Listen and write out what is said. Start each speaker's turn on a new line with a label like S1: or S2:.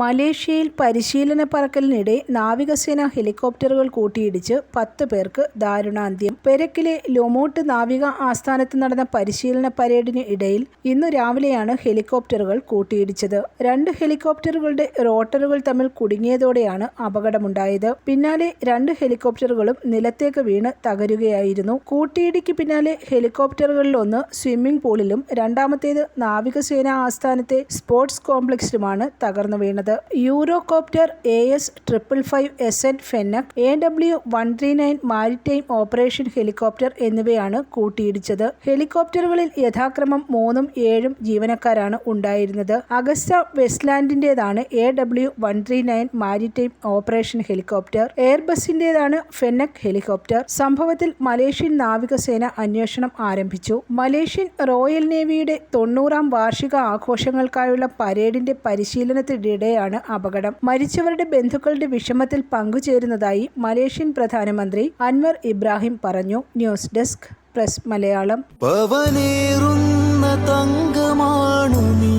S1: മലേഷ്യയിൽ പരിശീലന പറക്കലിനിടെ നാവികസേന ഹെലികോപ്റ്ററുകൾ കൂട്ടിയിടിച്ച് പത്ത് പേർക്ക് ദാരുണാന്ത്യം. പെരക്കിലെ ലൊമോട്ട് നാവിക ആസ്ഥാനത്ത് നടന്ന പരിശീലന പരേഡിന് ഇടയിൽ ഇന്നു രാവിലെയാണ് ഹെലികോപ്റ്ററുകൾ കൂട്ടിയിടിച്ചത്. രണ്ട് ഹെലികോപ്റ്ററുകളുടെ റോട്ടറുകൾ തമ്മിൽ കുടുങ്ങിയതോടെയാണ് അപകടമുണ്ടായത്. പിന്നാലെ രണ്ട് ഹെലികോപ്റ്ററുകളും നിലത്തേക്ക് വീണ് തകരുകയായിരുന്നു. കൂട്ടിയിടിക്ക് പിന്നാലെ ഹെലികോപ്റ്ററുകളിലൊന്ന് സ്വിമ്മിംഗ് പൂളിലും രണ്ടാമത്തേത് നാവികസേന ആസ്ഥാനത്തെ സ്പോർട്സ് കോംപ്ലക്സിലുമാണ് തകർന്നു വീണത്. Eurocopter A S triple five S N Fennec A W one three nine maritime operation helicopter എന്നിവയാണ് കൂട്ടിയിടിച്ചത്. ഹെലികോപ്റ്ററുകളിൽ യഥാക്രമം മൂന്നും ഏഴും ജീവനക്കാരാണ് ഉണ്ടായിരുന്നത്. Agusta വെസ്റ്റ്ലാൻഡിന്റേതാണ് A W one three nine maritime operation helicopter എയർബസിന്റേതാണ് Fennec helicopter സംഭവത്തിൽ മലേഷ്യൻ നാവികസേന അന്വേഷണം ആരംഭിച്ചു. മലേഷ്യൻ റോയൽ നേവിയുടെ തൊണ്ണൂറാം വാർഷിക ആഘോഷങ്ങൾക്കായുള്ള പരേഡിന്റെ പരിശീലനത്തിനിടെയാണ് അപകടം. മരിച്ചവരുടെ ബന്ധുക്കളുടെ വിഷമത്തിൽ പങ്കുചേരുന്നതായി മലേഷ്യൻ പ്രധാനമന്ത്രി അൻവർ ഇബ്രാഹിം പറഞ്ഞു. News desk press Malayalam.
S2: തങ്കമാണു നീ.